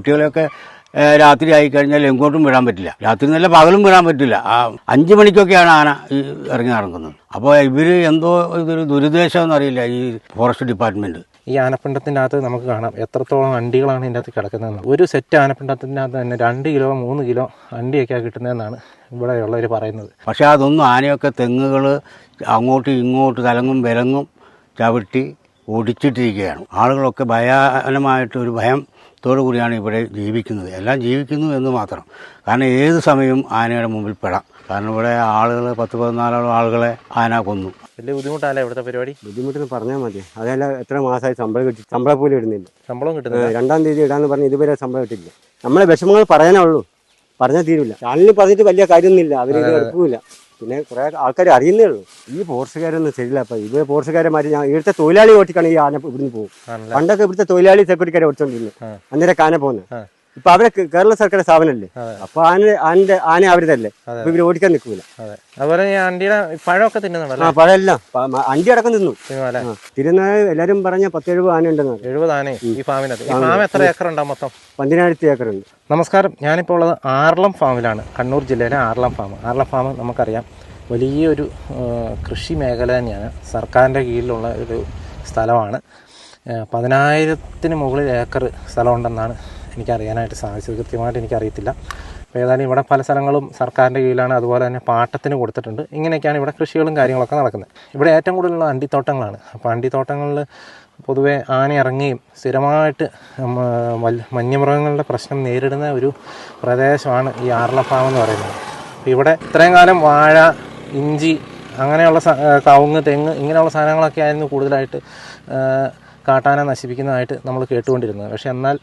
കുട്ടികളെയൊക്കെ രാത്രി ആയി കഴിഞ്ഞാൽ എങ്ങോട്ടും വിടാൻ പറ്റില്ല. രാത്രി നല്ല പകലും വിടാൻ പറ്റില്ല. ആ അഞ്ച് മണിക്കൊക്കെയാണ് ആന ഈ ഇറങ്ങി നടക്കുന്നത്. അപ്പോൾ ഇവർ എന്തോ ഇതൊരു ദുരുദ്ദേശം എന്നറിയില്ല ഈ ഫോറസ്റ്റ് ഡിപ്പാർട്ട്മെന്റ് ഈ ആനപ്പിണ്ടത്തിന്റെ അകത്ത് നമുക്ക് കാണാം എത്രത്തോളം അണ്ടികളാണ് ഇതിന്റെ അകത്ത് കിടക്കുന്നതെന്ന്. ഒരു സെറ്റ് ആനപ്പിണ്ടത്തിന്റെ അകത്ത് തന്നെ രണ്ട് കിലോ മൂന്ന് കിലോ അണ്ടിയൊക്കെയാണ് കിട്ടുന്നതെന്നാണ് ഇവിടെയുള്ളവർ പറയുന്നത്. പക്ഷേ അതൊന്നും ആനയൊക്കെ തെങ്ങുകൾ അങ്ങോട്ടും ഇങ്ങോട്ട് തലങ്ങും വിലങ്ങും ചവിട്ടി ഒടിച്ചിട്ടിരിക്കുകയാണ്. ആളുകളൊക്കെ ഭയാനമായിട്ട് ഒരു ഭയത്തോടു കൂടിയാണ് ഇവിടെ ജീവിക്കുന്നത്. എല്ലാം ജീവിക്കുന്നു എന്ന് മാത്രം. കാരണം ഏത് സമയവും ആനയുടെ മുമ്പിൽ പെടാം. കാരണം ഇവിടെ ആളുകൾ പത്ത് പതിനാലോളം ആളുകളെ ആന കൊന്നു. വലിയ ബുദ്ധിമുട്ടല്ലേ ഇവിടുത്തെ പരിപാടി? ബുദ്ധിമുട്ടെന്ന് പറഞ്ഞാൽ മതി. അതല്ല എത്ര മാസമായി ശമ്പളം കിട്ടി ശമ്പളം പോലും ഇടുന്നില്ല. ശമ്പളം കിട്ടുന്നത് രണ്ടാം തീയതി ഇടാന്ന് പറഞ്ഞ് ഇതുവരെ ശമ്പളം കിട്ടില്ല നമ്മളെ വിഷമങ്ങൾ പറയാനേ ഉള്ളൂ. പറഞ്ഞാൽ തീരില്ല ചാനലിൽ പറഞ്ഞിട്ട് വലിയ കാര്യമൊന്നുമില്ല. അവർ എടുക്കില്ല എടുക്കൂല പിന്നെ കുറെ ആൾക്കാർ അറിയുന്നേ ഉള്ളൂ. ഈ പോർച്ചുകാരൊന്നും ശരിയില്ല. അപ്പൊ ഇവ പോർച്ചുകാരന്മാർ ഞാൻ ഇവിടുത്തെ തൊഴിലാളി ഓട്ടിക്കാണ് ഈ ആന ഇവിടുന്ന് പോകും. പണ്ടൊക്കെ ഇവിടുത്തെ തൊഴിലാളി സെക്യൂരിറ്റിക്കാരെ ഓടിച്ചോണ്ടിരുന്നു. അന്നേരം കാന പോകുന്നത്. ഇപ്പൊ അവരെ കേരള സർക്കാർ സ്ഥാപനമല്ലേ അതെ. അപ്പൊ ആന ആന്റെ ആന അവരുതല്ലേ. അപ്പൊ ഇവർ ഓടിക്കാൻ നിൽക്കൂല. അതെ. അതുപോലെ ഈ അണ്ടിയുടെ പഴമൊക്കെ ആ പഴമെല്ലാം. അണ്ടി അടക്കം തിന്നു. തിരുന്ന എല്ലാരും പറഞ്ഞ പത്തെഴുപത് ആന ഉണ്ടെന്ന്. എഴുപത് ഈ ഫാമിനകത്ത്. ഈ ഫാം എത്ര ഏക്കർ ഉണ്ടാവും മൊത്തം? പതിനായിരത്തി ഏക്കർ ഉണ്ട് നമസ്കാരം. ഞാനിപ്പോൾ ഉള്ളത് ആർളം ഫാമിലാണ്. കണ്ണൂർ ജില്ലയിലെ ആർളം ഫാം. ആർളം ഫാം നമുക്കറിയാം. വലിയൊരു കൃഷി മേഖല തന്നെയാണ്. സർക്കാരിന്റെ കീഴിലുള്ള ഒരു സ്ഥലമാണ്. പതിനായിരത്തിന് മുകളിൽ ഏക്കർ സ്ഥലമുണ്ടെന്നാണ് എനിക്കറിയാനായിട്ട് സാധിച്ചത് കൃത്യമായിട്ട് എനിക്കറിയത്തില്ല. അപ്പോൾ ഏതായാലും ഇവിടെ പല സ്ഥലങ്ങളും സർക്കാരിന്റെ കീഴിലാണ് അതുപോലെ തന്നെ പാട്ടത്തിന് കൊടുത്തിട്ടുണ്ട്. ഇങ്ങനെയൊക്കെയാണ് ഇവിടെ കൃഷികളും കാര്യങ്ങളൊക്കെ നടക്കുന്നത്. ഇവിടെ ഏറ്റവും കൂടുതലുള്ള അണ്ടിത്തോട്ടങ്ങളാണ്. അപ്പോൾ അണ്ടിത്തോട്ടങ്ങളിൽ പൊതുവേ ആന ഇറങ്ങുകയും സ്ഥിരമായിട്ട് വന്യമൃഗങ്ങളുടെ പ്രശ്നം നേരിടുന്ന ഒരു പ്രദേശമാണ് ഈ ആർല ഫാം എന്ന് പറയുന്നത്. അപ്പോൾ ഇവിടെ ഇത്രയും കാലം വാഴ ഇഞ്ചി അങ്ങനെയുള്ള കവുങ്ങ് തെങ്ങ് ഇങ്ങനെയുള്ള സാധനങ്ങളൊക്കെ ആയിരുന്നു കൂടുതലായിട്ട് കാട്ടാന നശിപ്പിക്കുന്നതായിട്ട് നമ്മൾ കേട്ടുകൊണ്ടിരുന്നത്. പക്ഷേ എന്നാൽ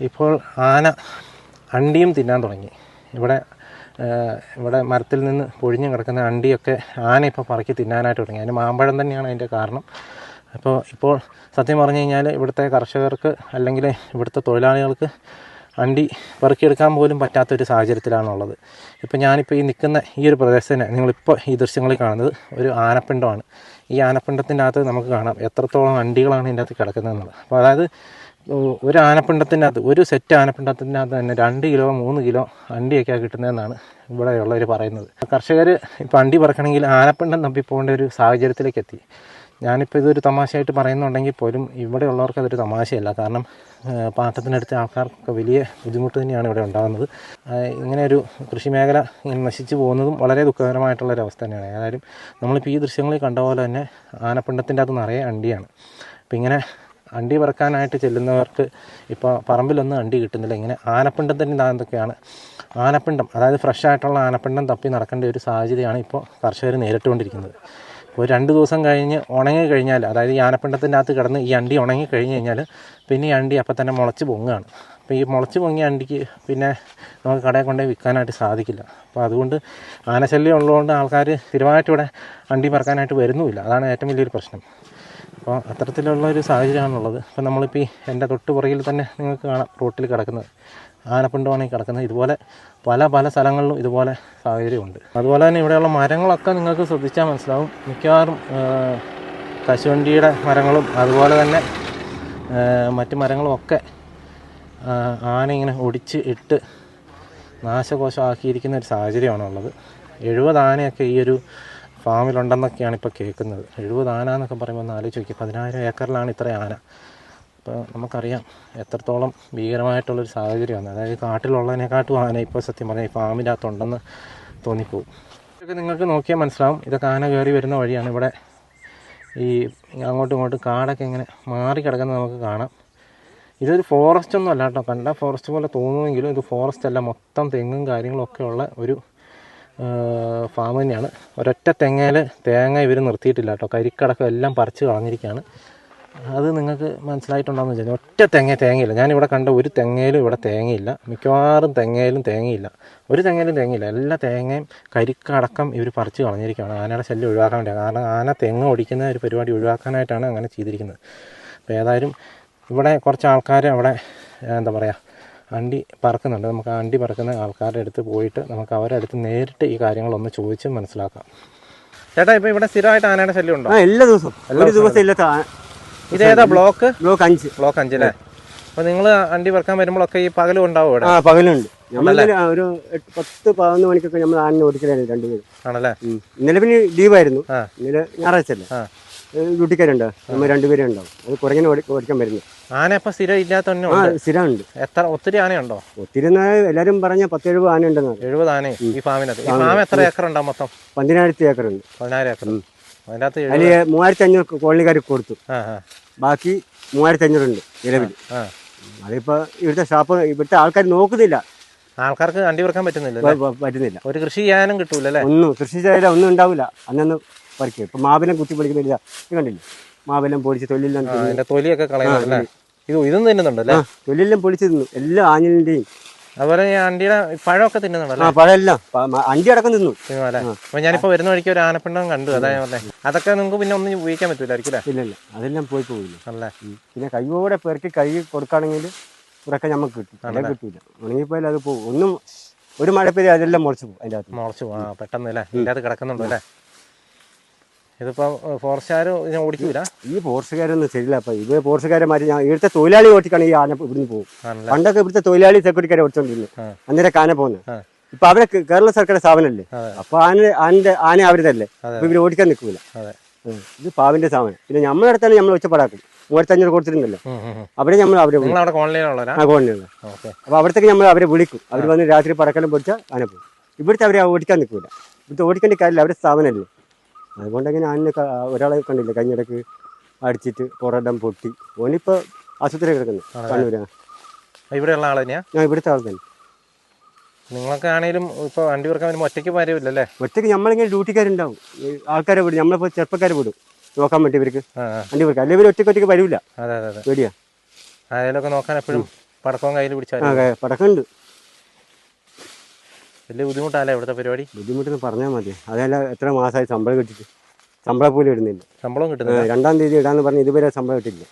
ഇപ്പോൾ ആന അണ്ടിയും തിന്നാൻ തുടങ്ങി. ഇവിടെ ഇവിടെ മരത്തിൽ നിന്ന് പൊഴിഞ്ഞു കിടക്കുന്ന അണ്ടിയൊക്കെ ആന ഇപ്പോൾ പറക്കി തിന്നാനായിട്ട് തുടങ്ങി. അതിന് മാമ്പഴം തന്നെയാണ് അതിന്റെ കാരണം. അപ്പോൾ ഇപ്പോൾ സത്യം പറഞ്ഞു കഴിഞ്ഞാൽ ഇവിടുത്തെ കർഷകർക്ക് അല്ലെങ്കിൽ ഇവിടുത്തെ തൊഴിലാളികൾക്ക് അണ്ടി പെറുക്കിയെടുക്കാൻ പോലും പറ്റാത്തൊരു സാഹചര്യത്തിലാണുള്ളത്. ഇപ്പോൾ ഞാനിപ്പോൾ ഈ നിൽക്കുന്ന ഈ ഒരു പ്രദേശത്തിന് നിങ്ങളിപ്പോൾ ഈ ദൃശ്യങ്ങളിൽ കാണുന്നത് ഒരു ആനപ്പിണ്ടമാണ്. ഈ ആനപ്പിണ്ടത്തിന്റെ അകത്ത് നമുക്ക് കാണാം എത്രത്തോളം അണ്ടികളാണ് ഇതിന്റെ അകത്ത് കിടക്കുന്നതെന്നുള്ളത്. അപ്പോൾ അതായത് ഒരു ആനപ്പിണ്ടത്തിന്റെ അകത്ത് ഒരു സെറ്റ് ആനപ്പിണ്ടത്തിന്റെ അകത്ത് തന്നെ രണ്ട് കിലോ മൂന്ന് കിലോ അണ്ടിയൊക്കെയാണ് കിട്ടുന്നതെന്നാണ് ഇവിടെയുള്ളവർ പറയുന്നത്. കർഷകർ ഇപ്പോൾ അണ്ടി പറക്കണമെങ്കിൽ ആനപ്പിണ്ടം തപ്പിപ്പോകേണ്ട ഒരു സാഹചര്യത്തിലേക്ക് എത്തി ഞാനിപ്പോൾ ഇതൊരു തമാശയായിട്ട് പറയുന്നുണ്ടെങ്കിൽ പോലും ഇവിടെയുള്ളവർക്ക് അതൊരു തമാശയല്ല. കാരണം പാട്ടത്തിനടുത്ത ആൾക്കാർക്കൊക്കെ വലിയ ബുദ്ധിമുട്ട് തന്നെയാണ് ഇവിടെ ഉണ്ടാകുന്നത്. ഇങ്ങനെ ഒരു കൃഷി മേഖല ഇങ്ങനെ നശിച്ചു പോകുന്നതും വളരെ ദുഃഖകരമായിട്ടുള്ളൊരു അവസ്ഥ തന്നെയാണ്. ഏതായാലും നമ്മളിപ്പോൾ ഈ ദൃശ്യങ്ങളിൽ കണ്ട പോലെ തന്നെ ആനപ്പിണ്ടത്തിന്റെ അത് നിറയെ അണ്ടിയാണ്. അപ്പം ഇങ്ങനെ അണ്ടി പറക്കാനായിട്ട് ചെല്ലുന്നവർക്ക് ഇപ്പോൾ പറമ്പിലൊന്നും അണ്ടി കിട്ടുന്നില്ല. ഇങ്ങനെ ആനപ്പിണ്ടം തന്നെ ഇതാന്നൊക്കെയാണ് ആനപ്പിണ്ടം അതായത് ഫ്രഷ് ആയിട്ടുള്ള ആനപ്പിണ്ടം തപ്പി നടക്കേണ്ട ഒരു സാഹചര്യമാണ് ഇപ്പോൾ കർഷകർ നേരിട്ടുകൊണ്ടിരിക്കുന്നത്. ഒരു രണ്ട് ദിവസം കഴിഞ്ഞ് ഉണങ്ങി കഴിഞ്ഞാൽ അതായത് ഈ ആനപ്പിണ്ടത്തിന്റെ അകത്ത് കിടന്ന് ഈ അണ്ടി ഉണങ്ങി കഴിഞ്ഞ് കഴിഞ്ഞാൽ പിന്നെ ഈ അണ്ടി അപ്പം തന്നെ മുളച്ച് പൊങ്ങുകയാണ്. അപ്പോൾ ഈ മുളച്ച് പൊങ്ങിയ അണ്ടിക്ക് പിന്നെ നമുക്ക് കടയിൽ കൊണ്ടുപോയി വിൽക്കാനായിട്ട് സാധിക്കില്ല. അപ്പോൾ അതുകൊണ്ട് ആനശല്യം ഉള്ളതുകൊണ്ട് ആൾക്കാർ സ്ഥിരമായിട്ട് ഇവിടെ അണ്ടി പറക്കാനായിട്ട് വരുന്നുമില്ല. അതാണ് ഏറ്റവും വലിയൊരു പ്രശ്നം. അപ്പോൾ അത്തരത്തിലുള്ള ഒരു സാഹചര്യമാണുള്ളത്. അപ്പോൾ നമ്മളിപ്പോൾ ഈ എന്റെ തൊട്ട് പുറകിൽ തന്നെ നിങ്ങൾക്ക് കാണാം റോട്ടിൽ കിടക്കുന്നത്. ആനപ്പിണ്ടമാണ് കിടക്കുന്നത്. ഇതുപോലെ പല പല സ്ഥലങ്ങളിലും ഇതുപോലെ സാഹചര്യമുണ്ട്. അതുപോലെ തന്നെ ഇവിടെയുള്ള മരങ്ങളൊക്കെ നിങ്ങൾക്ക് ശ്രദ്ധിച്ചാൽ മനസ്സിലാവും. മിക്കവാറും കശുവണ്ടിയുടെ മരങ്ങളും അതുപോലെ തന്നെ മറ്റ് മരങ്ങളും ഒക്കെ ആന ഇങ്ങനെ ഒടിച്ച് ഇട്ട് നാശകോശമാക്കിയിരിക്കുന്ന ഒരു സാഹചര്യമാണുള്ളത്. എഴുപത് ആനയൊക്കെ ഈ ഒരു ഫാമിലുണ്ടെന്നൊക്കെയാണ് ഇപ്പോൾ കേൾക്കുന്നത്. എഴുപത് ആന എന്നൊക്കെ പറയുമ്പോൾ ഒന്ന് ആലോചിച്ച് നോക്കി പതിനായിരം ഏക്കറിലാണ് ഇത്ര ആന. അപ്പോൾ നമുക്കറിയാം എത്രത്തോളം ഭീകരമായിട്ടുള്ളൊരു സാഹചര്യമാണ്. അതായത് കാട്ടിലുള്ളതിനെക്കാട്ടും ആന ഇപ്പോൾ സത്യം പറഞ്ഞാൽ ഈ ഫാമിനകത്തുണ്ടെന്ന് തോന്നിപ്പോവും ഇതൊക്കെ നിങ്ങൾക്ക് നോക്കിയാൽ മനസ്സിലാവും. ഇതൊക്കെ ആന കയറി വരുന്ന വഴിയാണ്. ഇവിടെ ഈ അങ്ങോട്ടും ഇങ്ങോട്ടും കാടൊക്കെ ഇങ്ങനെ മാറി കിടക്കുന്നത് നമുക്ക് കാണാം. ഇതൊരു ഫോറസ്റ്റ് ഒന്നും അല്ല കേട്ടോ. കണ്ട ഫോറസ്റ്റ് പോലെ തോന്നുമെങ്കിലും ഇത് ഫോറസ്റ്റ് അല്ല. മൊത്തം തെങ്ങും കാര്യങ്ങളും ഒക്കെ ഉള്ള ഒരു ഫാം തന്നെയാണ്. ഒരൊറ്റ തെങ്ങയിൽ തേങ്ങ ഇവർ നിർത്തിയിട്ടില്ല കേട്ടോ. കരിക്കടക്കം എല്ലാം പറിച്ച് കളഞ്ഞിരിക്കുകയാണ് അത് നിങ്ങൾക്ക് മനസ്സിലായിട്ടുണ്ടാകുന്ന വെച്ചാൽ ഒറ്റ തെങ്ങ തേങ്ങയില്ല. ഞാനിവിടെ കണ്ട ഒരു തെങ്ങയിലും ഇവിടെ തേങ്ങയില്ല. മിക്കവാറും തെങ്ങയിലും തേങ്ങയില്ല. ഒരു തെങ്ങയിലും തേങ്ങയില്ല. എല്ലാ തേങ്ങയും കരിക്കടക്കം ഇവർ പറിച്ച് കളഞ്ഞിരിക്കുകയാണ് ആനയുടെ ശല്യം ഒഴിവാക്കാൻ വേണ്ടിയാണ്. കാരണം ആന തെങ്ങ് ഒടിക്കുന്ന ഒരു പരിപാടി ഒഴിവാക്കാനായിട്ടാണ് അങ്ങനെ ചെയ്തിരിക്കുന്നത്. അപ്പോൾ ഏതായാലും ഇവിടെ കുറച്ച് ആൾക്കാർ അവിടെ എന്താ പറയുക അണ്ടി പറക്കുന്നുണ്ട്. നമുക്ക് അണ്ടി പറക്കുന്ന ആൾക്കാരുടെ അടുത്ത് പോയിട്ട് നമുക്ക് അവരുടെ അടുത്ത് നേരിട്ട് ഈ കാര്യങ്ങളൊന്ന് ചോദിച്ച് മനസ്സിലാക്കാം. ചേട്ടാ ഇപ്പൊ ഇവിടെ സ്ഥിരമായിട്ട് ആനയുടെ ശല്യം ഉണ്ടോ? എല്ലാ ദിവസവും. ഒരു ദിവസം ഇല്ലാത്ത ആ- ഇതേതാ ബ്ലോക്ക്? ബ്ലോക്ക് അഞ്ച്. ബ്ലോക്ക് അഞ്ചല്ലേ അപ്പൊ നിങ്ങൾ അണ്ടി പറക്കാൻ വരുമ്പോഴൊക്കെ ഈ പകലും ഉണ്ടാവും ഇവിടെ? പകലുണ്ട്. ഒരു പത്ത് പതിനൊന്ന് മണിക്കൊക്കെ നമ്മൾ ആനനെ ഓടിക്കലായിരുന്നു രണ്ടുപേരും. ആണല്ലേ? ഇന്നലെ പിന്നെ ലീവായിരുന്നു. ഇന്നലെ ഞായറാഴ്ച അല്ലേ? ആ. ഡ്യൂട്ടിക്കാരുണ്ട് നമ്മൾ രണ്ടുപേരും ഉണ്ടാവും അത് ഓടി ഓടിക്കാൻ വരുന്നു. ആന ഇപ്പൊ സ്ഥിരം ഇല്ലാത്തന്നെ ആ ഉണ്ട് സ്ഥിരമുണ്ട്. എത്ര ഒത്തിരി ആനയുണ്ടോ? ഒത്തിരി എല്ലാരും പറഞ്ഞ പറഞ്ഞ പത്തെഴുപത് ആന ഉണ്ടെന്ന് എഴുപത് ആന. ഈ ഫാമിനകത്ത്. ഈ ഫാം എത്ര ഏക്കർ ഉണ്ടാവും മൊത്തം? പതിനായിരത്തി ഏക്കറുണ്ട്. പതിനായിരം ഏക്കർ. അതിനകത്ത് എഴുപത് അതിൽ മൂവായിരത്തി അഞ്ഞൂറ് കോളനിക്കാർ കൊടുത്തു ബാക്കി മൂവായിരത്തി അഞ്ഞൂറുണ്ട് നിലവിൽ ആ. അതിപ്പോൾ ഇവിടുത്തെ ഷാപ്പ് ഇവിടുത്തെ ആൾക്കാർ നോക്കുന്നില്ല. ആൾക്കാർക്ക് അണ്ടി പറക്കാൻ പറ്റുന്നില്ല പറ്റുന്നില്ല. ഒരു കൃഷി ചെയ്യാനും കിട്ടൂല ഒന്നും കൃഷി ചെയ്താലും ഒന്നും ഉണ്ടാവില്ല. അന്നൊന്ന് പറിക്കും. ഇപ്പം മാവിനെ കുത്തി പൊളിക്കുന്നില്ല ഇത് കണ്ടില്ല? മാവെല്ലാം ആ, അതിന്റെ തൊലിയൊക്കെ കളയുന്നുണ്ടല്ലേ? ഇത് ഇതും തിന്നുന്നുണ്ടല്ലേ? തൊഴിലെല്ലാം പൊളിച്ച് തിന്നു. എല്ലാ ആഞ്ഞിലിന്റെയും അതുപോലെ ഈ അണ്ടിയുടെ പഴമൊക്കെ തിന്നുന്നുണ്ടല്ലോ? ആ പഴമെല്ലാം. അണ്ടി അടക്കം തിന്നു. അപ്പൊ ഞാനിപ്പോ വരുന്ന വഴിക്ക് ഒരു ആനപ്പിണ്ടം കണ്ടു അതായത് പറഞ്ഞേ. അതൊക്കെ നിങ്ങൾക്ക് പിന്നെ ഒന്നും ഉപയോഗിക്കാൻ പറ്റൂലായിരിക്കും അല്ലേ? ഇല്ല ഇല്ല. അതെല്ലാം പോയി പോകില്ല അല്ലേ? പിന്നെ കൈയോടെ പെറുക്കി കൈ കൊടുക്കുകയാണെങ്കിൽ ഇതൊക്കെ നമുക്ക് കിട്ടും. അല്ലെ കിട്ടൂല. ഉണങ്ങിപ്പോയാൽ അത് പോകും ഒന്നും ഒരു മഴ പെയ്ത് അതെല്ലാം മുളച്ചു പോകും അതിന്റെ അകത്ത്. മുളച്ചു പോകും പെട്ടെന്ന് അല്ലേ? ഇതിന്റെ കിടക്കുന്നുണ്ടോ അല്ലേ ഇതിപ്പോ ഫോറസ്റ്റുകാർ ഞാൻ ഓടിക്കൂല? ഈ ഫോറസ്റ്റുകാരൊന്നും ശരിയില്ല. അപ്പം ഇത് ഫോറസ്റ്റുകാരെ മാറ്റി ഞാൻ ഇവിടുത്തെ തൊഴിലാളി ഓട്ടിക്കാണെങ്കിൽ ഈ ആന ഇവിടുന്ന് പോകും. പണ്ടൊക്കെ ഇവിടുത്തെ തൊഴിലാളി സെക്യൂരിറ്റിക്കാരെ ഓടിച്ചോണ്ടിരുന്നു. അന്നേരം കാന പോകുന്നത് ഇപ്പൊ അവരെ കേരള സർക്കാർ സ്ഥാപനമല്ലേ. അപ്പൊ ആന ആനന്റെ ആന അവരുതല്ലേ? അപ്പൊ ഇവർ ഓടിക്കാൻ നിൽക്കൂല. ഇത് പാവിന്റെ സ്ഥാപനം. പിന്നെ നമ്മളെ അടുത്താണ് നമ്മൾ ഒച്ചപ്പാടാക്കും. മൂവായിരത്തി അഞ്ഞൂറ് ഉം. അവിടെ നമ്മൾ അവരെ ഓക്കെ. അപ്പൊ അവിടത്തേക്ക് നമ്മൾ അവരെ വിളിക്കും. അവർ വന്ന് രാത്രി പടക്കലും പൊടിച്ചാൽ ആന പോകും. ഇവിടുത്തെ അവരെ ഓടിക്കാൻ നിൽക്കൂല. ഇവിടുത്തെ ഓടിക്കേണ്ട കാര്യമില്ല. അവരുടെ സ്ഥാപനമല്ലേ അതുകൊണ്ട് അങ്ങനെ ആനിനെ ഒരാളെ കണ്ടില്ല കഴിഞ്ഞിടക്ക് അടിച്ചിട്ട് പുറടം പൊട്ടി. ഓനിപ്പോ ആശുപത്രി കിടക്കുന്നു കണ്ണൂരാ ഇവിടെയുള്ള ആൾ തന്നെയാ? ഞാൻ ഇവിടുത്തെ ആൾ തന്നെ. നിങ്ങളൊക്കെ ആണെങ്കിലും ഇപ്പൊ വണ്ടി പറക്കാൻ വരുമ്പോൾ ഒറ്റയ്ക്ക് വരില്ലല്ലേ ഒറ്റയ്ക്ക് നമ്മളിങ്ങനെ ഡ്യൂട്ടിക്കാരുണ്ടാവും. ആൾക്കാരെ വിടും നമ്മളിപ്പോൾ ചെറുപ്പക്കാരെ വിടും. നോക്കാൻ വേണ്ടി ഇവർക്ക്. വണ്ടി ഇവർക്ക് അല്ലെങ്കിൽ ഇവർ ഒറ്റയ്ക്ക് ഒറ്റയ്ക്ക് വരില്ല പേടിയാ. അതിലൊക്കെ നോക്കാൻ എപ്പോഴും പടക്കവും കയ്യിൽ പിടിച്ചാൽ പടക്കം ഉണ്ട് പടക്കമുണ്ട്. വലിയ ബുദ്ധിമുട്ടല്ലേ ഇവിടുത്തെ പരിപാടി? ബുദ്ധിമുട്ടെന്ന് പറഞ്ഞാൽ മതി. അതല്ല എത്ര മാസമായി ശമ്പളം കിട്ടിയിട്ട്? ശമ്പളം പോലും ഇടുന്നില്ല. ശമ്പളം കിട്ടുന്നത് രണ്ടാം തീയതി ഇടാന്ന് പറഞ്ഞ് ഇതുവരെ ശമ്പളം കിട്ടില്ല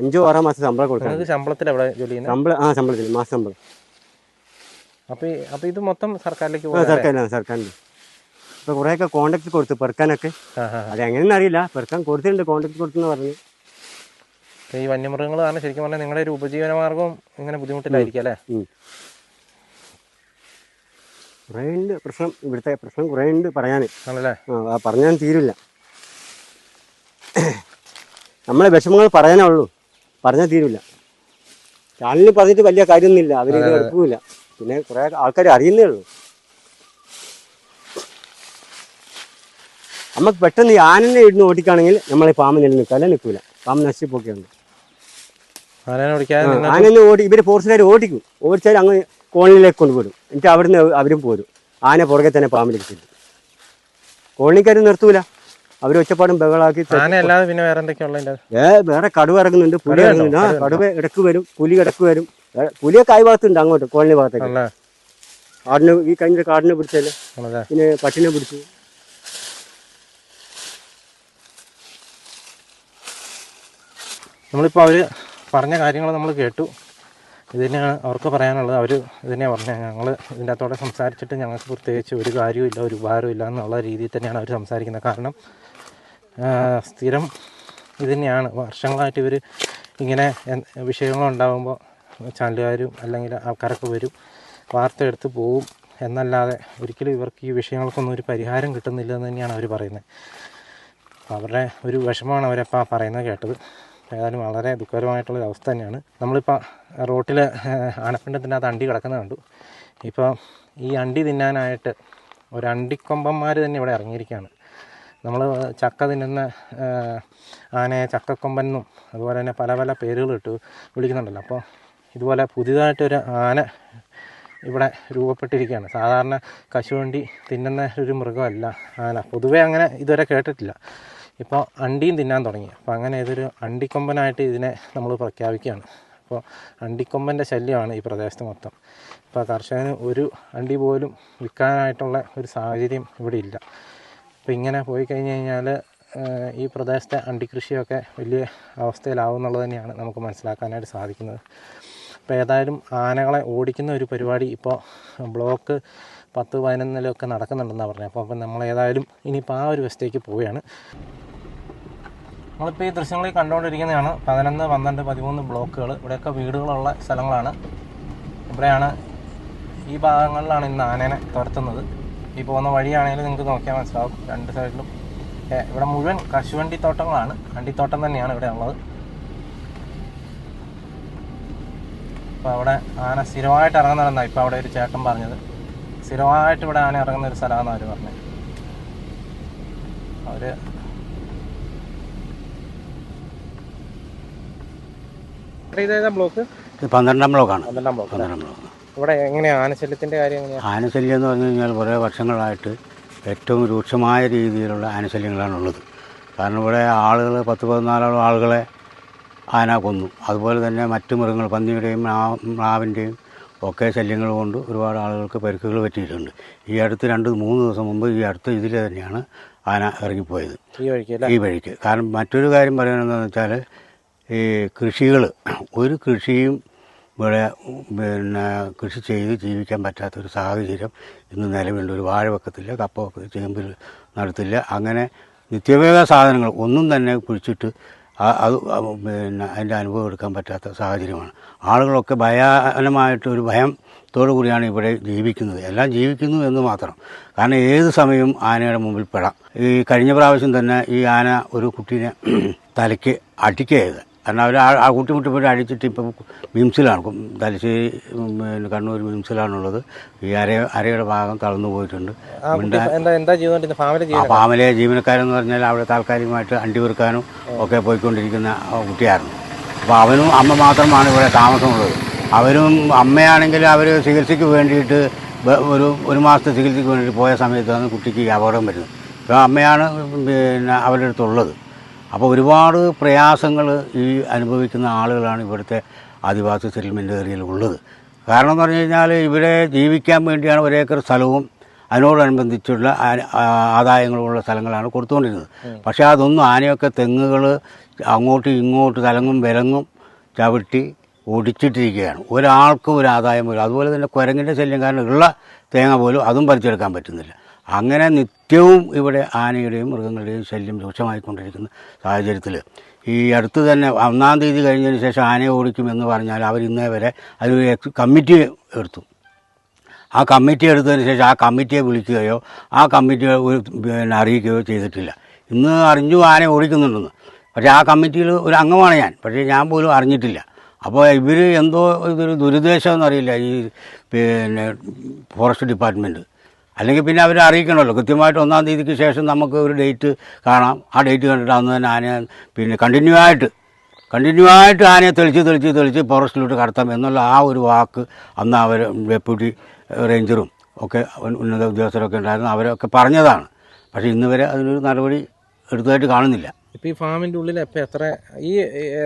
അഞ്ചോ ആറോ മാസം ശമ്പളം കൊടുക്കണം. ശമ്പളത്തിൽ എവിടെ ജോലി ശമ്പളം ആ ശമ്പളത്തിൽ മാസ ശമ്പളം. അപ്പൊ ഈ- അപ്പൊ ഇത് മൊത്തം സർക്കാരിലേക്ക് സർക്കാരിലാണ് സർക്കാരിന്റെ ഇപ്പോൾ കുറേയൊക്കെ കോണ്ടാക്ട് കൊടുത്തു പെറുക്കാനൊക്കെ. അത് എങ്ങനെയെന്ന് അറിയില്ല. പെറുക്കാൻ കൊടുത്തിട്ടുണ്ട് കോണ്ടാക്ട് കൊടുത്തെന്ന് പറഞ്ഞു. ഈ വന്യമൃഗങ്ങൾ കാരണം ശരിക്കും പറഞ്ഞാൽ നിങ്ങളുടെ ഒരു ഉപജീവന മാർഗവും ഇങ്ങനെ ബുദ്ധിമുട്ടില്ലായിരിക്കും അല്ലേ. കുറേ ഉണ്ട് പ്രശ്നം ഇവിടുത്തെ പ്രശ്നം കുറേ ഉണ്ട് പറയാൻ ആണല്ലേ? ആ പറഞ്ഞാൽ തീരില്ല. നമ്മളെ വിഷമങ്ങൾ പറയാനേ ഉള്ളൂ പറഞ്ഞാൽ തീരില്ല. ചാനലിൽ പറഞ്ഞിട്ട് വലിയ കാര്യമൊന്നുമില്ല. അവർ ഇത് എടുക്കൂല. പിന്നെ കുറേ ആൾക്കാർ അറിയുന്നേ ഉള്ളൂ. നമുക്ക് പെട്ടെന്ന് ഈ ആനനെ ഇടുന്ന് ഓടിക്കുകയാണെങ്കിൽ നമ്മളെ പാമ്പ് നിലനിൽക്കുക അല്ലെ നിൽക്കൂല. പാമ്പ് നശിച്ചു ആനനെ ഓടിക്കാൻ ആനനെ ഓടി ഇവർ ഫോറസ്റ്റുകാർ ഓടിക്കും. ഓടിച്ചാൽ അങ്ങ് കോളനിയിലേക്ക് കൊണ്ടുപോരും എന്നിട്ട് അവിടുന്ന് അവരും പോരും. ആന പുറകെ തന്നെ പാമ്പിലേക്ക് ചെല്ലും കോളനിക്കാർ നിർത്തൂല. അവർ ഒച്ചപ്പാടും ബഹളാക്കി വേറെ കടുവ ഇറങ്ങുന്നുണ്ട് പുലി ഇറങ്ങുന്നു ഇറങ്ങുന്നുണ്ട്. ആ? കടുവ ഇടയ്ക്ക് വരും പുലി ഇടയ്ക്ക് വരും. പുലിയൊക്കെ ആയി ഭാഗത്തുണ്ട് അങ്ങോട്ട് കോളനി ഭാഗത്തേക്ക്. കാടിന് ഈ കഴിഞ്ഞ കാടിനെ പിടിച്ചല്ലേ? പിന്നെ പട്ടിനെ പിടിച്ചു. നമ്മളിപ്പോൾ അവർ പറഞ്ഞ കാര്യങ്ങൾ നമ്മൾ കേട്ടു. ഇത് തന്നെയാണ് അവർക്ക് പറയാനുള്ളത് അവർ ഇതിനെ പറഞ്ഞാൽ ഞങ്ങൾ ഇതിന്റെ അകത്തോടെ സംസാരിച്ചിട്ട് ഞങ്ങൾക്ക് പ്രത്യേകിച്ച് ഒരു കാര്യമില്ല ഒരു ഉപകാരവും ഇല്ല എന്നുള്ള രീതിയിൽ തന്നെയാണ് അവർ സംസാരിക്കുന്നത്. കാരണം സ്ഥിരം ഇതുതന്നെയാണ് വർഷങ്ങളായിട്ട് ഇവർ ഇങ്ങനെ വിഷയങ്ങളുണ്ടാകുമ്പോൾ ചാനലുകാരും അല്ലെങ്കിൽ ആൾക്കാരൊക്കെ വരും വാർത്ത എടുത്ത് പോവും എന്നല്ലാതെ ഒരിക്കലും ഇവർക്ക് ഈ വിഷയങ്ങൾക്കൊന്നും ഒരു പരിഹാരം കിട്ടുന്നില്ല എന്ന് തന്നെയാണ് അവർ പറയുന്നത്. അവരുടെ ഒരു വിഷമമാണ് അവരപ്പോൾ പറയുന്നത് കേട്ടത്. ഏതായാലും വളരെ ദുഃഖകരമായിട്ടുള്ള ഒരു അവസ്ഥ തന്നെയാണ്. നമ്മളിപ്പോൾ റോട്ടിൽ ആനപ്പിണ്ടത്തിന്റെ അത് അണ്ടി കിടക്കുന്നത് കണ്ടു. ഇപ്പോൾ ഈ അണ്ടി തിന്നാനായിട്ട് ഒരു അണ്ടിക്കൊമ്പന്മാർ തന്നെ ഇവിടെ ഇറങ്ങിയിരിക്കുകയാണ്. നമ്മൾ ചക്ക തിന്നുന്ന ആനയെ ചക്കക്കൊമ്പൻ എന്നും അതുപോലെ തന്നെ പല പല പേരുകൾ ഇട്ട് വിളിക്കുന്നുണ്ടല്ലോ. അപ്പോൾ ഇതുപോലെ പുതിയതായിട്ടൊരു ആന ഇവിടെ രൂപപ്പെട്ടിരിക്കുകയാണ്. സാധാരണ കശുവണ്ടി തിന്നുന്ന ഒരു മൃഗമല്ല ആന. പൊതുവേ അങ്ങനെ ഇതുവരെ കേട്ടിട്ടില്ല. ഇപ്പോൾ അണ്ടിയും തിന്നാൻ തുടങ്ങി. അപ്പോൾ അങ്ങനെ ഇതൊരു അണ്ടിക്കൊമ്പനായിട്ട് ഇതിനെ നമ്മൾ പ്രഖ്യാപിക്കുകയാണ്. അപ്പോൾ അണ്ടിക്കൊമ്പന്റെ ശല്യമാണ് ഈ പ്രദേശത്ത് മൊത്തം. ഇപ്പോൾ കർഷകന് ഒരു അണ്ടി പോലും വിൽക്കാനായിട്ടുള്ള ഒരു സാഹചര്യം ഇവിടെ ഇല്ല. അപ്പോൾ ഇങ്ങനെ പോയി കഴിഞ്ഞ് കഴിഞ്ഞാൽ ഈ പ്രദേശത്തെ അണ്ടിക്കൃഷിയൊക്കെ വലിയ അവസ്ഥയിലാവും എന്നുള്ളത് തന്നെയാണ് നമുക്ക് മനസ്സിലാക്കാനായിട്ട് സാധിക്കുന്നത്. അപ്പോൾ ഏതായാലും ആനകളെ ഓടിക്കുന്ന ഒരു പരിപാടി ഇപ്പോൾ ബ്ലോക്ക് പത്ത് പതിനൊന്നിലൊക്കെ നടക്കുന്നുണ്ടെന്നാണ് പറഞ്ഞത്. അപ്പോൾ അപ്പം നമ്മൾ ഏതായാലും ഇനിയിപ്പോൾ ആ ഒരു വശത്തേക്ക് പോവുകയാണ്. നമ്മളിപ്പോൾ ഈ ദൃശ്യങ്ങളിൽ കണ്ടുകൊണ്ടിരിക്കുന്നതാണ് പതിനൊന്ന് പന്ത്രണ്ട് പതിമൂന്ന് ബ്ലോക്കുകൾ. ഇവിടെയൊക്കെ വീടുകളുള്ള സ്ഥലങ്ങളാണ്. ഇവിടെയാണ് ഈ ഭാഗങ്ങളിലാണ് ഇന്ന് ആനേനെ തുരത്തുന്നത് ഈ പോകുന്ന വഴിയാണെങ്കിലും നിങ്ങൾക്ക് നോക്കിയാൽ മനസ്സിലാവും. രണ്ട് സൈഡിലും ഇവിടെ മുഴുവൻ കശുവണ്ടി തോട്ടങ്ങളാണ് അണ്ടിത്തോട്ടം തന്നെയാണ് ഇവിടെ ഉള്ളത്. അപ്പോൾ അവിടെ ആന സ്ഥിരമായിട്ട് ഇറങ്ങുന്നതെന്നാണ് ഇപ്പോൾ അവിടെ ഒരു ചേട്ടൻ പറഞ്ഞത്. സ്ഥിരമായിട്ട് ഇവിടെ ആന ഇറങ്ങുന്ന ഒരു സ്ഥലമാണെന്ന് അവർ പറഞ്ഞത്. അവർ ഇതേതാ ബ്ലോക്ക്? ഇത് പന്ത്രണ്ടാം ബ്ലോക്കാണ്. പന്ത്രണ്ടാം ബ്ലോക്ക്. പന്ത്രണ്ടാം ബ്ലോക്ക്. ഇവിടെ എങ്ങനെയാണ് ആനശല്യത്തിന്റെ കാര്യം എങ്ങനെയാണ് ആനശല്യം എന്ന് പറഞ്ഞു കഴിഞ്ഞാൽ കുറേ വർഷങ്ങളായിട്ട് ഏറ്റവും രൂക്ഷമായ രീതിയിലുള്ള ആനശല്യങ്ങളാണ് ഉള്ളത്. കാരണം ഇവിടെ ആളുകൾ പത്ത് പതിനാലോളം ആളുകളെ ആന കൊന്നു. അതുപോലെ തന്നെ മറ്റു മൃഗങ്ങൾ പന്നിയുടെയും മ്ലാ- മ്ലാവിന്റെയും ഒക്കെ ശല്യങ്ങൾ കൊണ്ട് ഒരുപാട് ആളുകൾക്ക് പരിക്കുകൾ പറ്റിയിട്ടുണ്ട്. ഈ അടുത്ത് രണ്ട് മൂന്ന് ദിവസം മുമ്പ് ഈ അടുത്ത ഇതിൽ തന്നെയാണ് ആന ഇറങ്ങിപ്പോയത്. ഈ വഴിക്ക് അല്ലേ? ഈ വഴിക്ക്. കാരണം മറ്റൊരു കാര്യം പറയുന്നതെന്ന് വെച്ചാൽ ഈ കൃഷികൾ ഒരു കൃഷിയും ഇവിടെ പിന്നെ കൃഷി ചെയ്ത് ജീവിക്കാൻ പറ്റാത്തൊരു സാഹചര്യം ഇന്ന് നിലവിലുണ്ട്. ഒരു വാഴ വെക്കത്തില്ല കപ്പ വെക്കത്തില്ല ചേമ്പിൽ നടത്തില്ല. അങ്ങനെ നിത്യവേദ സാധനങ്ങൾ ഒന്നും തന്നെ കുഴിച്ചിട്ട് അത് പിന്നെ അതിന്റെ അനുഭവം എടുക്കാൻ പറ്റാത്ത സാഹചര്യമാണ്. ആളുകളൊക്കെ ഭയാനമായിട്ട് ഒരു ഭയത്തോടു കൂടിയാണ് ഇവിടെ ജീവിക്കുന്നത്. എല്ലാം ജീവിക്കുന്നു എന്ന് മാത്രം. കാരണം ഏത് സമയവും ആനയുടെ മുമ്പിൽ പെടാം. ഈ കഴിഞ്ഞ പ്രാവശ്യം തന്നെ ഈ ആന ഒരു കുട്ടീനെ തലയ്ക്ക് അടിക്കുക ചെയ്ത് കാരണം അവർ ആ ആ കുട്ടി മുട്ടി പോയിട്ട് അടിച്ചിട്ട് ഇപ്പം മിംസിലാണ്. തലശ്ശേരി പിന്നെ കണ്ണൂർ മിംസിലാണുള്ളത്. ഈ അര അരയുടെ ഭാഗം തളർന്നു പോയിട്ടുണ്ട്. ആ ഫാമിലി ജീവനക്കാരെന്ന് പറഞ്ഞാൽ അവിടെ താൽക്കാലികമായിട്ട് അണ്ടി വെറുക്കാനും ഒക്കെ പോയിക്കൊണ്ടിരിക്കുന്ന കുട്ടിയായിരുന്നു. അപ്പോൾ അവനും അമ്മ മാത്രമാണ് ഇവിടെ താമസമുള്ളത്. അവരും അമ്മയാണെങ്കിൽ അവർ ചികിത്സയ്ക്ക് വേണ്ടിയിട്ട് ഒരു ഒരു മാസത്തെ ചികിത്സയ്ക്ക് വേണ്ടിയിട്ട് പോയ സമയത്താണ് കുട്ടിക്ക് അപകടം വരുന്നത്. അപ്പോൾ അമ്മയാണ് പിന്നെ അവരുടെ അടുത്തുള്ളത്. അപ്പോൾ ഒരുപാട് പ്രയാസങ്ങൾ ഈ അനുഭവിക്കുന്ന ആളുകളാണ് ഇവിടുത്തെ ആദിവാസി സെറ്റിൽമെന്റ് ഏരിയയിൽ ഉള്ളത്. കാരണം എന്ന് പറഞ്ഞു കഴിഞ്ഞാൽ ഇവിടെ ജീവിക്കാൻ വേണ്ടിയാണ് ഒരേക്കർ സ്ഥലവും അതിനോടനുബന്ധിച്ചുള്ള ആദായങ്ങളുള്ള സ്ഥലങ്ങളാണ് കൊടുത്തുകൊണ്ടിരുന്നത്. പക്ഷേ അതൊന്നും ആനയൊക്കെ തെങ്ങുകൾ അങ്ങോട്ടും ഇങ്ങോട്ട് തലങ്ങും വിലങ്ങും ചവിട്ടി ഒടിച്ചിട്ടിരിക്കുകയാണ്. ഒരാൾക്കും ഒരു ആദായം പോലും അതുപോലെ തന്നെ കുരങ്ങിന്റെ ശല്യം കാരണം ഉള്ള തേങ്ങ പോലും അതും പറിച്ചെടുക്കാൻ പറ്റുന്നില്ല. അങ്ങനെ നിത്യവും ഇവിടെ ആനയുടെയും മൃഗങ്ങളുടെയും ശല്യം രൂക്ഷമായിക്കൊണ്ടിരിക്കുന്ന സാഹചര്യത്തിൽ ഈ അടുത്ത് തന്നെ ഒന്നാം തീയതി കഴിഞ്ഞതിന് ശേഷം ആനയെ ഓടിക്കുമെന്ന് പറഞ്ഞാൽ അവർ ഇന്നേ വരെ അതിനൊരു കമ്മിറ്റി എടുത്തു. ആ കമ്മിറ്റി എടുത്തതിന് ശേഷം ആ കമ്മിറ്റിയെ വിളിക്കുകയോ ആ കമ്മിറ്റിയെ പിന്നെ അറിയിക്കുകയോ ചെയ്തിട്ടില്ല. ഇന്ന് അറിഞ്ഞു ആന ഓടിക്കുന്നുണ്ടെന്ന്. പക്ഷേ ആ കമ്മിറ്റിയിൽ ഒരു അംഗമാണ് ഞാൻ. പക്ഷേ ഞാൻ പോലും അറിഞ്ഞിട്ടില്ല. അപ്പോൾ ഇവർ എന്തോ ഇതൊരു ദുരുദ്ദേശം എന്നറിയില്ല ഈ പിന്നെ ഫോറസ്റ്റ് ഡിപ്പാർട്ട്മെന്റ് അല്ലെങ്കിൽ പിന്നെ അവരെ അറിയിക്കണമല്ലോ. കൃത്യമായിട്ട് ഒന്നാം തീയതിക്ക് ശേഷം നമുക്ക് ഒരു ഡേറ്റ് കാണാം. ആ ഡേറ്റ് കണ്ടിട്ട് അന്ന് തന്നെ ആനയെ പിന്നെ കണ്ടിന്യൂ ആയിട്ട് കണ്ടിന്യൂ ആയിട്ട് ആനയെ തെളിച്ച് തെളിച്ച് തെളിച്ച് ഫോറസ്റ്റിലോട്ട് കടത്താം എന്നുള്ള ആ ഒരു വാക്ക് അന്ന് അവർ ഡെപ്യൂട്ടി റേഞ്ചറും ഒക്കെ ഉന്ന- ഉന്നത ഉദ്യോഗസ്ഥരൊക്കെ ഉണ്ടായിരുന്നു. അവരൊക്കെ പറഞ്ഞതാണ്. പക്ഷേ ഇന്ന് വരെ അതിനൊരു നടപടി എടുത്തതായിട്ട് കാണുന്നില്ല. ഇപ്പൊ ഈ ഫാമിന്റെ ഉള്ളിൽ ഇപ്പൊ എത്ര ഈ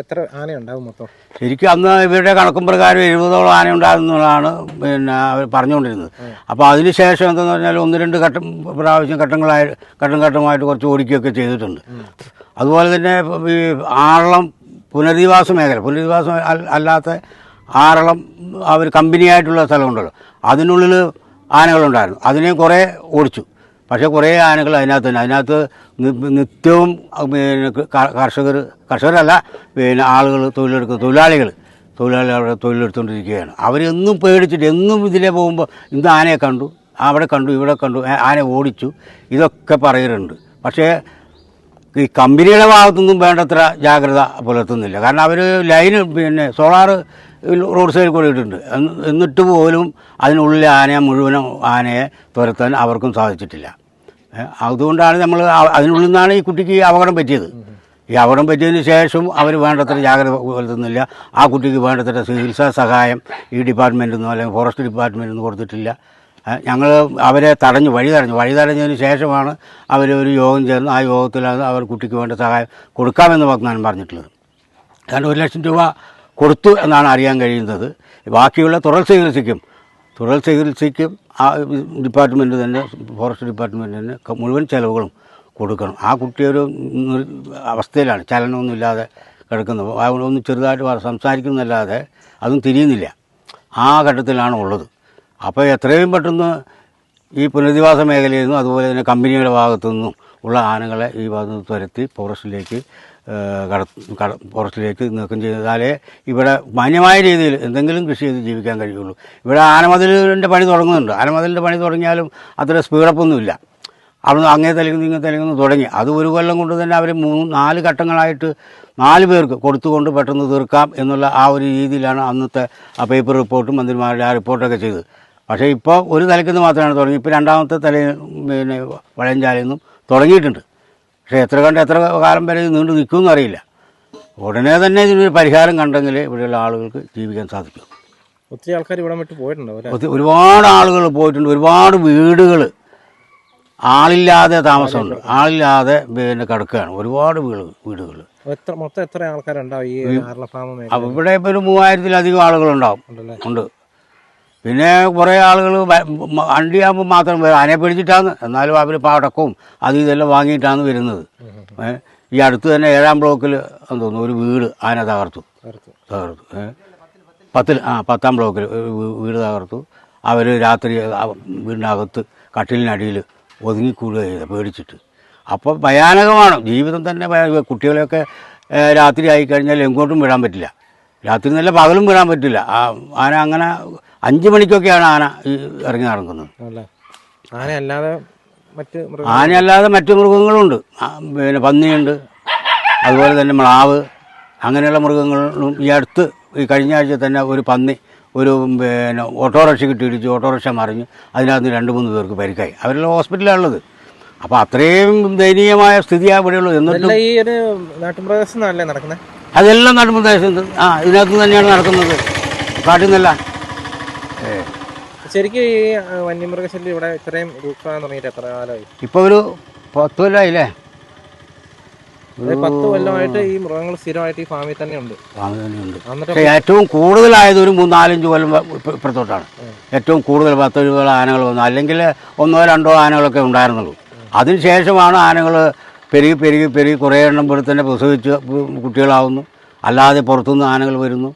എത്ര ആന ഉണ്ടാവും മൊത്തം? ശരിക്കും അന്ന് ഇവരുടെ കണക്കും പ്രകാരം എഴുപതോളം ആന ഉണ്ടാകുന്നതാണ് പിന്നെ അവർ പറഞ്ഞുകൊണ്ടിരുന്നത്. അപ്പോൾ അതിനുശേഷം എന്താണെന്ന് പറഞ്ഞാൽ ഒന്ന് രണ്ട് ഘട്ടം പ്രാവശ്യം ഘട്ടങ്ങളായി ഘട്ടം ഘട്ടമായിട്ട് കുറച്ച് ഓടിക്കുകയൊക്കെ ചെയ്തിട്ടുണ്ട്. അതുപോലെ തന്നെ ഈ ആറളം പുനരധിവാസ മേഖല പുനരധിവാസം അല്ലാത്ത ആറളം അവർ കമ്പനിയായിട്ടുള്ള സ്ഥലമുണ്ടല്ലോ. അതിനുള്ളിൽ ആനകളുണ്ടായിരുന്നു. അതിനെയും കുറേ ഓടിച്ചു. പക്ഷേ കുറേ ആനകൾ അതിനകത്ത് തന്നെ. അതിനകത്ത് നിത്യവും പിന്നെ കർഷകർ കർഷകരല്ല പിന്നെ ആളുകൾ തൊഴിലെടുക്കുന്ന തൊഴിലാളികൾ തൊഴിലാളികൾ അവിടെ തൊഴിലെടുത്തുകൊണ്ടിരിക്കുകയാണ്. അവരെന്നും പേടിച്ചിട്ട് എന്നും ഇതിലെ പോകുമ്പോൾ ഇന്ന് ആനയെ കണ്ടു അവിടെ കണ്ടു ഇവിടെ കണ്ടു ആന ഓടിച്ചു ഇതൊക്കെ പറയാറുണ്ട് പക്ഷേ ഈ കമ്പനിയുടെ ഭാഗത്തുനിന്നും വേണ്ടത്ര ജാഗ്രത പുലർത്തുന്നില്ല. കാരണം അവർ ലൈന് പിന്നെ സോളാർ റോഡ് സൈഡിൽ കൂടെ ഇട്ടിട്ടുണ്ട്. എന്നിട്ട് പോലും അതിനുള്ളിലെ ആനയെ മുഴുവനും ആനയെ തുരത്താൻ അവർക്കും സാധിച്ചിട്ടില്ല. അതുകൊണ്ടാണ് നമ്മൾ അതിനുള്ളിൽ നിന്നാണ് ഈ കുട്ടിക്ക് ഈ അപകടം പറ്റിയത്. ഈ അപകടം പറ്റിയതിന് ശേഷം അവർ വേണ്ടത്ര ജാഗ്രത പുലർത്തുന്നില്ല. ആ കുട്ടിക്ക് വേണ്ടത്ര ചികിത്സാ സഹായം ഈ ഡിപ്പാർട്ട്മെന്റിൽ നിന്നോ അല്ലെങ്കിൽ ഫോറസ്റ്റ് ഡിപ്പാർട്ട്മെന്റിൽ നിന്ന് കൊടുത്തിട്ടില്ല. ഞങ്ങൾ അവരെ തടഞ്ഞു വഴി തടഞ്ഞു. വഴി തടഞ്ഞതിന് ശേഷമാണ് അവർ ഒരു യോഗം ചേർന്ന് ആ യോഗത്തിൽ അവർ കുട്ടിക്ക് വേണ്ട സഹായം കൊടുക്കാമെന്ന് വാഗ്ദാനം പറഞ്ഞിട്ടുള്ളത്. കാരണം ഒരു ലക്ഷം രൂപ കൊടുത്തു എന്നാണ് അറിയാൻ കഴിയുന്നത്. ബാക്കിയുള്ള തുടർ ചികിത്സയ്ക്കും തുടർ ചികിത്സയ്ക്കും ആ ഡിപ്പാർട്ട്മെന്റ് തന്നെ ഫോറസ്റ്റ് ഡിപ്പാർട്ട്മെന്റ് തന്നെ മുഴുവൻ ചിലവുകളും കൊടുക്കണം. ആ കുട്ടിയൊരു അവസ്ഥയിലാണ്. ചലനമൊന്നും ഇല്ലാതെ കിടക്കുന്നത് ഒന്ന് ചെറുതായിട്ട് സംസാരിക്കുന്നല്ലാതെ അതും തിരിയുന്നില്ല. ആ ഘട്ടത്തിലാണ് ഉള്ളത്. അപ്പോൾ എത്രയും പെട്ടെന്ന് ഈ പുനരധിവാസ മേഖലയിൽ നിന്നും അതുപോലെ തന്നെ കമ്പനിയുടെ ഭാഗത്തു നിന്നും ഉള്ള ആനകളെ ഈ ഭാഗത്ത് തുരത്തി ഫോറസ്റ്റിലേക്ക് കട കട പുറത്തിലേക്ക് നീക്കം ചെയ്താലേ ഇവിടെ മാന്യമായ രീതിയിൽ എന്തെങ്കിലും കൃഷി ചെയ്ത് ജീവിക്കാൻ കഴിയുള്ളൂ. ഇവിടെ ആനമതിലിന്റെ പണി തുടങ്ങുന്നുണ്ട്. ആനമതിലിന്റെ പണി തുടങ്ങിയാലും അത്ര സ്പീഡപ്പൊന്നുമില്ല. അവിടുന്ന് അങ്ങേ തലകുന്നു ഇങ്ങേ തലകുന്നു തുടങ്ങി. അത് ഒരു കൊല്ലം കൊണ്ട് തന്നെ അവർ മൂന്ന് നാല് ഘട്ടങ്ങളായിട്ട് നാല് പേർക്ക് കൊടുത്തുകൊണ്ട് പെട്ടെന്ന് തീർക്കാം എന്നുള്ള ആ ഒരു രീതിയിലാണ് അന്നത്തെ ആ പേപ്പർ റിപ്പോർട്ടും മന്ത്രിമാരുടെ ആ റിപ്പോർട്ടൊക്കെ ചെയ്തത്. പക്ഷേ ഇപ്പോൾ ഒരു തലയ്ക്കുന്ന് മാത്രമാണ് തുടങ്ങി. ഇപ്പോൾ രണ്ടാമത്തെ തല പിന്നെ വളയഞ്ചാലിൽ നിന്നും തുടങ്ങിയിട്ടുണ്ട്. പക്ഷേ എത്ര കണ്ട് എത്ര കാലം വരെ ഇത് നീണ്ടു നിൽക്കുമെന്ന് അറിയില്ല. ഉടനെ തന്നെ ഇതിനൊരു പരിഹാരം കണ്ടെങ്കിൽ ഇവിടെയുള്ള ആളുകൾക്ക് ജീവിക്കാൻ സാധിക്കും. ഒത്തിരി ആൾക്കാർ ഇവിടെ വിട്ട് പോയിട്ടുണ്ടോ ഒരുപാട് ആളുകൾ പോയിട്ടുണ്ട്. ഒരുപാട് വീടുകൾ ആളില്ലാതെ താമസമുണ്ട്. ആളില്ലാതെ പിന്നെ കിടക്കുകയാണ്. ഒരുപാട് വീട് വീടുകൾ എത്ര മൊത്തം എത്ര ആൾക്കാരുണ്ടാവും ഈ ഇവിടെ ഇപ്പോൾ ഒരു മൂവായിരത്തിലധികം ആളുകളുണ്ടാവും. ഉണ്ട്. പിന്നെ കുറേ ആളുകൾ വണ്ടിയാകുമ്പോൾ മാത്രം വരും അതിനെ പിടിച്ചിട്ടാണ് എന്നാലും അവർ പാടക്കവും അത് ഇതെല്ലാം വാങ്ങിയിട്ടാണ് വരുന്നത്. ഈ അടുത്ത് തന്നെ ഏഴാം ബ്ലോക്കിൽ തോന്നുന്നു ഒരു വീട് ആന തകർത്തു. തകർത്തു. പത്തിൽ ആ പത്താം ബ്ലോക്കിൽ ഒരു വീട് തകർത്തു. അവർ രാത്രി വീടിനകത്ത് കട്ടിലിനടിയിൽ ഒതുങ്ങിക്കൂടുക ചെയ്ത് പേടിച്ചിട്ട്. അപ്പോൾ ഭയാനകമാണ്. ജീവിതം തന്നെ കുട്ടികളെയൊക്കെ രാത്രി ആയിക്കഴിഞ്ഞാൽ എങ്ങോട്ടും വിടാൻ പറ്റില്ല. രാത്രി നല്ല പകലും വിടാൻ പറ്റില്ല. ആന അങ്ങനെ അഞ്ച് മണിക്കൊക്കെയാണ് ആന ഈ ഇറങ്ങി നടക്കുന്നത്. ആനയല്ലാതെ മറ്റ് ആനയല്ലാതെ മറ്റു മൃഗങ്ങളുണ്ട്. ഉണ്ട് പിന്നെ പന്നിയുണ്ട്. അതുപോലെ തന്നെ മ്ലാവ്. അങ്ങനെയുള്ള മൃഗങ്ങളും ഈ അടുത്ത് ഈ കഴിഞ്ഞ ആഴ്ച തന്നെ ഒരു പന്നി ഒരു പിന്നെ ഓട്ടോറിക്ഷ ഇടിച്ച് ഓട്ടോറിക്ഷ മറിഞ്ഞ് അതിനകത്ത് രണ്ട് മൂന്ന് പേർക്ക് പരിക്കായി. അവരെല്ലാം ഹോസ്പിറ്റലാണുള്ളത് അപ്പോൾ അത്രയും ദയനീയമായ സ്ഥിതിയാണ് ഇവിടെയുള്ളത്. എന്നിട്ടും ഈ ഒരു നാട്ടുപ്രദേശം അതെല്ലാം നടുപ്രദേശത്ത് ആ ഇതിനകത്ത് തന്നെയാണ് നടക്കുന്നത്. കാട്ടിൽ നിന്നല്ല. ശരിക്കും ഈ ആ, വന്യമൃഗശല്യം ഇവിടെ ഇത്രയും രൂക്ഷമാകാൻ തുടങ്ങിയിട്ട് എത്ര കാലമായി? ഇപ്പോൾ ഒരു പത്ത് കൊല്ലമായില്ലേ പത്ത് കൊല്ലമായിട്ട് ഈ മൃഗങ്ങൾ സ്ഥിരമായിട്ട് ഈ ഫാമിൽ തന്നെ ഉണ്ട് ഫാമ് തന്നെയുണ്ട്. എന്നിട്ട് പക്ഷേ ഏറ്റവും കൂടുതലായത് ഒരു മൂന്നാലഞ്ച് കൊല്ലം ഇപ്പ- ഇപ്പുറത്തോട്ടാണ്. ഏറ്റവും കൂടുതൽ പത്ത് രൂപ ആനകൾ വന്നു. അല്ലെങ്കിൽ ഒന്നോ രണ്ടോ ആനകളൊക്കെ ഉണ്ടായിരുന്നുള്ളൂ. അതിനുശേഷമാണ് ആനകൾ പെരുകി പെരുകി പെരുകി കുറേ എണ്ണം ഇവിടെ തന്നെ പ്രസവിച്ച് കുട്ടികളാവുന്നു. അല്ലാതെ പുറത്തുനിന്ന് ആനകൾ വരുന്നു.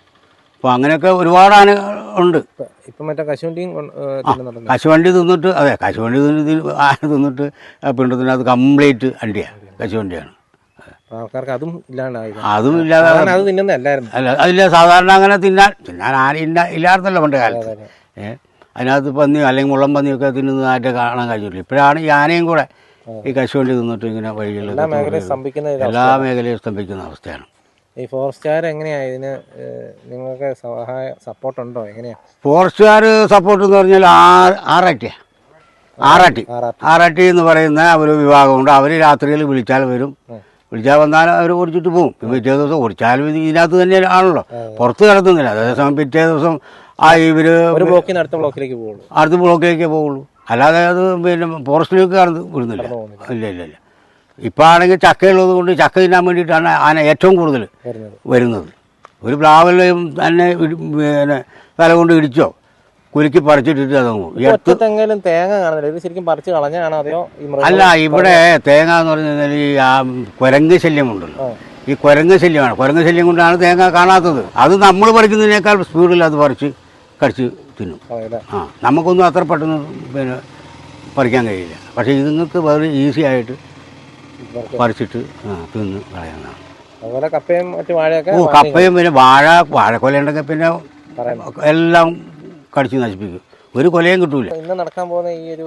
അപ്പോൾ അങ്ങനെയൊക്കെ ഒരുപാട് ആനകൾ ഉണ്ട്. ഇപ്പൊ- മറ്റേ കശുവണ്ടിയും കശുവണ്ടി തിന്നിട്ട് അതെ കശുവണ്ടി തിന്നിട്ട് തിന്നിട്ട് പിണ്ടത്തിനകത്ത് കംപ്ലീറ്റ് അണ്ടിയാണ് കശുവണ്ടിയാണ്. ആൾക്കാർക്ക് അതും ഇല്ലാണ്ടായി. അതും ഇല്ലാതെ അത് തിന്നുന്നല്ലായിരുന്നു അല്ല അതില്ല സാധാരണ അങ്ങനെ തിന്നാൻ തിന്നാൻ ആരും ഇല്ല ഇല്ലായിരുന്നല്ലോ പണ്ട് കാലത്ത്. ഏഹ് അതിനകത്ത് പന്നി അല്ലെങ്കിൽ മുള്ളം പന്നിയൊക്കെ തിന്നുന്നതായിട്ട് കാണാൻ കഴിഞ്ഞില്ല ഇപ്പോഴാണ് ഈ ആനയും കൂടെ ഈ കശുവണ്ടി തിന്നിട്ട് ഇങ്ങനെ വഴികളിൽ എല്ലാ മേഖലയും സ്തംഭിക്കുന്ന അവസ്ഥയാണ്. ഈ ഫോറസ്റ്റുകാർ എങ്ങനെയാണ് ഇതിന് നിങ്ങൾക്ക് സഹായ സപ്പോർട്ട് ഉണ്ടോ എങ്ങനെയാ? ഫോറസ്റ്റുകാർ സപ്പോർട്ട് എന്ന് പറഞ്ഞാൽ ആ- ആറാട്ടിയാണ് ആറാട്ടി. ആറാട്ടി. എന്ന് പറയുന്ന ഒരു വിഭാഗമുണ്ട്. അവർ രാത്രിയിൽ വിളിച്ചാൽ വരും. വിളിച്ചാൽ വന്നാൽ അവർ ഓടിച്ചിട്ട് പോകും പിറ്റേ ദിവസം ഓടിച്ചാലും ഇത് ഇതിനകത്ത് തന്നെ ആണല്ലോ. പുറത്ത് കിടത്തുന്നില്ല അതേസമയം പിറ്റേ ദിവസം ആ ഇവർ അടുത്ത ബ്ലോക്കിലേക്ക് പോകുള്ളൂ. അടുത്ത ബ്ലോക്കിലേക്കേ പോവുള്ളൂ അല്ലാതെ അത് പിന്നെ ഫോറസ്റ്റിലേക്ക് കടന്ന് വിടുന്നില്ല. ഇല്ല ഇല്ല ഇല്ല. ഇപ്പം ആണെങ്കിൽ ചക്കയുള്ളത് കൊണ്ട് ചക്ക തിന്നാൻ വേണ്ടിയിട്ടാണ് ആന ഏറ്റവും കൂടുതൽ വരുന്നത്. ഒരു പ്ലാവിലെയും തന്നെ പിന്നെ തല കൊണ്ട് ഇടിച്ചോ? കുലുക്കി പറിച്ചിട്ടിട്ട് അതങ്ങ് അടുത്ത് തേങ്ങ കാണുന്നില്ല. ഇത് ശരിക്കും പറിച്ച് കളഞ്ഞാണോ അതെയോ അല്ല ഇവിടെ തേങ്ങ എന്ന് പറഞ്ഞു കഴിഞ്ഞാൽ ഈ ആ കുരങ്ങ് ശല്യമുണ്ടല്ലോ. ഈ കുരങ്ങ് ശല്യമാണ്. കുരങ്ങ് ശല്യം കൊണ്ടാണ് തേങ്ങ കാണാത്തത്. അത് നമ്മൾ പറിക്കുന്നതിനേക്കാൾ സ്പീഡിൽ അത് പറിച്ച് കടിച്ച് തിന്നും? ആ നമുക്കൊന്നും അത്ര പെട്ടെന്ന് പിന്നെ പറിക്കാൻ കഴിയില്ല. പക്ഷേ ഇതുങ്ങൾക്ക് വളരെ ഈസി ആയിട്ട് പറിച്ചിട്ട് ആ, തിന്ന് കളയുന്നതാണ്. അതുപോലെ കപ്പയും മറ്റു വാഴയൊക്കെ ഓ കപ്പയും പിന്നെ വാഴ വാഴക്കൊല ഉണ്ടെങ്കിൽ പിന്നെ എല്ലാം കടിച്ചു നശിപ്പിക്കും. ഒരു കൊലയും കിട്ടൂല. ഇന്ന് നടക്കാൻ പോകുന്ന ഈ ഒരു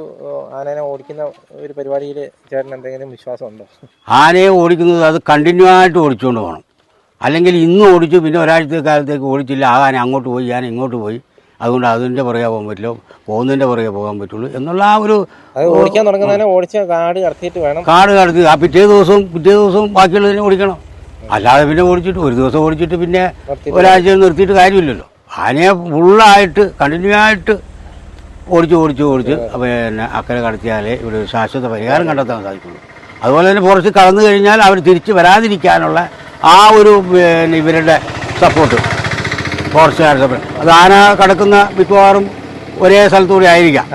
ആനനെ ഓടിക്കുന്ന ഒരു പരിപാടിയിൽ ചേട്ടൻ എന്തെങ്കിലും വിശ്വാസം ഉണ്ടോ ആനയെ ഓടിക്കുന്നത് അത് കണ്ടിന്യൂ ആയിട്ട് ഓടിച്ചുകൊണ്ട് പോകണം അല്ലെങ്കിൽ ഇന്ന് ഓടിച്ചു പിന്നെ ഒരാഴ്ച കാലത്തേക്ക് ഓടിച്ചില്ല. ആ ആന അങ്ങോട്ട് പോയി ആന ഇങ്ങോട്ട് പോയി. അതുകൊണ്ട് അതിന്റെ പുറകെ പോകാൻ പറ്റില്ല. പോകുന്നതിന്റെ പുറകെ പോകാൻ പറ്റുള്ളൂ എന്നുള്ള ആ ഒരു ഓടിക്കാൻ തുടങ്ങുന്നതിനെ ഓടിച്ച കാട് കടത്തിയിട്ട് വേണം. കാട് കടത്തി ആ പിറ്റേ ദിവസവും പിറ്റേ ദിവസവും ബാക്കിയുള്ളതിനെ ഓടിക്കണം. അല്ലാതെ പിന്നെ ഓടിച്ചിട്ട് ഒരു ദിവസം ഓടിച്ചിട്ട് പിന്നെ ഒരാഴ്ച നിർത്തിയിട്ട് കാര്യമില്ലല്ലോ. ആനയെ ഫുള്ളായിട്ട് കണ്ടിന്യൂ ആയിട്ട് ഓടിച്ച് ഓടിച്ച് ഓടിച്ച് പിന്നെ അക്കരെ കടത്തിയാലേ ഇവിടെ ഒരു ശാശ്വത പരിഹാരം കണ്ടെത്താൻ സാധിക്കുള്ളൂ. അതുപോലെ തന്നെ ഫോറസ്റ്റ് കടന്നു കഴിഞ്ഞാൽ അവർ തിരിച്ച് വരാതിരിക്കാനുള്ള ആ ഒരു പിന്നെ ഇവരുടെ സപ്പോർട്ട് ഫോറസ്റ്റുകാരുടെ സപ്പോർട്ട് അത് ആന കിടക്കുന്ന മിക്കവാറും ഒരേ സ്ഥലത്തൂടെ ആയിരിക്കാം.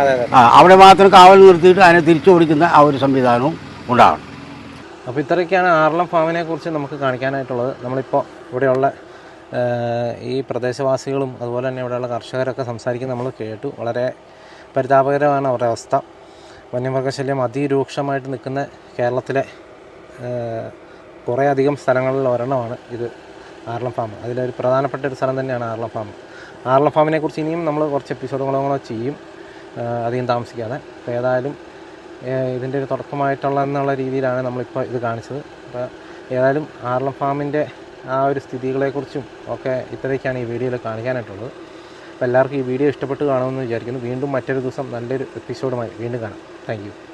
അവിടെ മാത്രം കാവൽ നിർത്തിയിട്ട് അതിനെ തിരിച്ചു ഓടിക്കുന്ന ആ ഒരു സംവിധാനവും ഉണ്ടാവണം. അപ്പോൾ ഇത്രയൊക്കെയാണ് ആർലം ഫാമിനെ കുറിച്ച് നമുക്ക് കാണിക്കാനായിട്ടുള്ളത്. നമ്മളിപ്പോൾ ഇവിടെയുള്ള ഈ പ്രദേശവാസികളും അതുപോലെ തന്നെ ഇവിടെയുള്ള കർഷകരൊക്കെ സംസാരിക്കുന്നത് നമ്മൾ കേട്ടു. വളരെ പരിതാപകരമാണ് അവരുടെ അവസ്ഥ. വന്യമൃഗശല്യം അതിരൂക്ഷമായിട്ട് നിൽക്കുന്ന കേരളത്തിലെ കുറേയധികം കുറേ അധികം സ്ഥലങ്ങളിൽ ഒരെണ്ണമാണ് ഇത്. ആർലം ഫാം. അതിലൊരു പ്രധാനപ്പെട്ട ഒരു സ്ഥലം തന്നെയാണ് ആർലം ഫാം. ആർലം ഫാമിനെ കുറിച്ച് ഇനിയും നമ്മൾ കുറച്ച് എപ്പിസോഡുകളോ ചെയ്യും. അധികം താമസിക്കാതെ. അപ്പോൾ ഏതായാലും ഇതിന്റെ ഒരു തുടക്കമായിട്ടുള്ള എന്നുള്ള രീതിയിലാണ് നമ്മളിപ്പോൾ ഇത് കാണിച്ചത്. അപ്പോൾ ഏതായാലും ആർലം ഫാമിന്റെ ആ ഒരു സ്ഥിതികളെക്കുറിച്ചും ഒക്കെ ഇത്രയൊക്കെയാണ് ഈ വീഡിയോയിൽ കാണിക്കാനായിട്ടുള്ളത്. അപ്പോൾ എല്ലാവർക്കും ഈ വീഡിയോ ഇഷ്ടപ്പെട്ട് കാണുമെന്ന് വിചാരിക്കുന്നു. വീണ്ടും മറ്റൊരു ദിവസം നല്ലൊരു എപ്പിസോഡുമായി വീണ്ടും കാണാം. താങ്ക്